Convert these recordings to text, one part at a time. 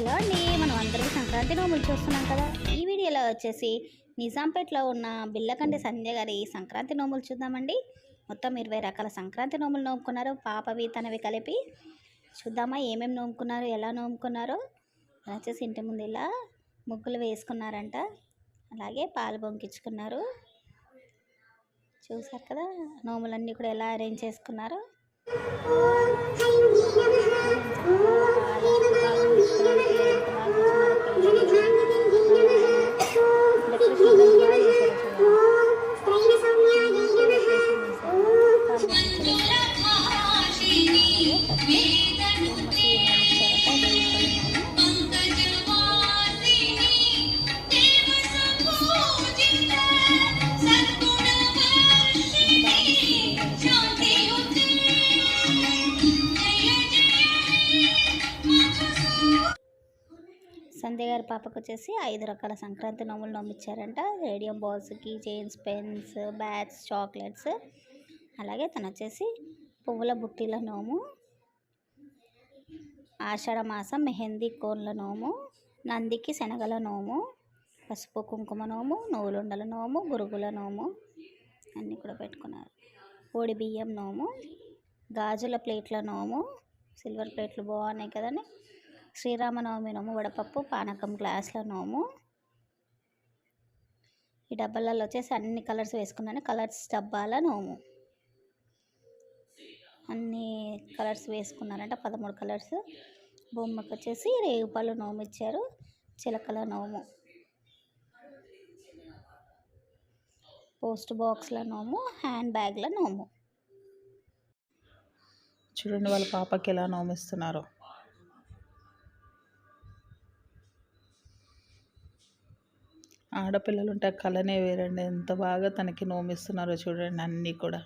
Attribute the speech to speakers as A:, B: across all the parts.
A: Hello అండి మనం అందరికీ సంక్రాంతి నోములు చూస్తున్నాం కదా. ఈ వీడియోలో వచ్చేసి నిజాంపేటలో ఉన్న బిల్లకండి సంధ్య గారి సంక్రాంతి నోములు చూద్దామండి. మొత్తం ఇరవై రకాల సంక్రాంతి నోములు నోముకున్నారు. పాపవి తనవి కలిపి చూద్దామా ఏమేమి నోముకున్నారు ఎలా నోముకున్నారో. అలా వచ్చేసి ఇంటి ముందు ఇలా ముగ్గులు వేసుకున్నారంట. అలాగే పాలు పొంకించుకున్నారు చూసారు కదా నోములన్నీ కూడా ఎలా అరేంజ్ చేసుకున్నారు. సంధ్య గారి పాపకు వచ్చేసి ఐదు రకాల సంక్రాంతి నోములు నోమిచ్చారంట రేడియం బాల్స్కి చైన్స్ పెన్స్ బ్యాట్స్ చాక్లెట్స్. అలాగే తను వచ్చేసి పువ్వుల బుట్టీల నోము. ఆషాఢ మాసం మెహందీ కోన్ల నోము నందికి శనగల నోము పసుపు కుంకుమ నోము నువ్వులుండల నోము గురుగుల నోము అన్నీ కూడా పెట్టుకున్నారు. పొడి బియ్యం నోము గాజుల ప్లేట్ల నోము సిల్వర్ ప్లేట్లు బాగున్నాయి కదండి. శ్రీరామనవమి నోము వడపప్పు పానకం గ్లాసుల నోము. ఈ డబ్బాలలో వచ్చేసి అన్ని కలర్స్ వేసుకున్నాను. కలర్స్ డబ్బాల నోము. అన్ని కలర్స్ వేసుకున్నారంట పదమూడు కలర్స్. బొమ్మకు వచ్చేసి రేగుపళ్ళు నోము ఇచ్చారు చిలకల నోము. పోస్ట్ బాక్స్ల నోము హ్యాండ్ బ్యాగ్ల నోము.
B: చూడండి వాళ్ళ పాపకి ఎలా నోమిస్తున్నారు ఆడపిల్లలు ఉంటే ఆ కళనే వేరండి ఎంత బాగా తనకి నోమిస్తున్నారో చూడండి అన్నీ కూడా.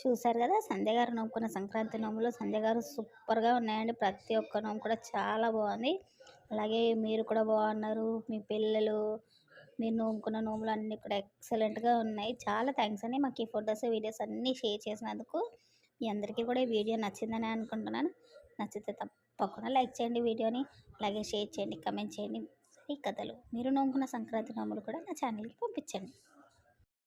A: చూసారు కదా సంధ్య గారు నోముకున్న సంక్రాంతి నోములు సంధ్య గారు సూపర్గా ఉన్నాయండి. ప్రతి ఒక్క నోము కూడా చాలా బాగుంది. అలాగే మీరు కూడా బాగున్నారు. మీ పిల్లలు మీరు నోముకున్న నోములు అన్నీ కూడా ఎక్సలెంట్గా ఉన్నాయి. చాలా థ్యాంక్స్ అండి మాకు ఈ ఫొటోస్ వీడియోస్ అన్నీ షేర్ చేసినందుకు. మీ అందరికీ కూడా ఈ వీడియో నచ్చిందని అనుకుంటున్నాను. నచ్చితే తప్పకుండా లైక్ చేయండి వీడియోని. అలాగే షేర్ చేయండి కమెంట్ చేయండి. ఈ కథలు మీరు నోముకున్న సంక్రాంతి నోములు కూడా నా ఛానల్కి పంపించండి.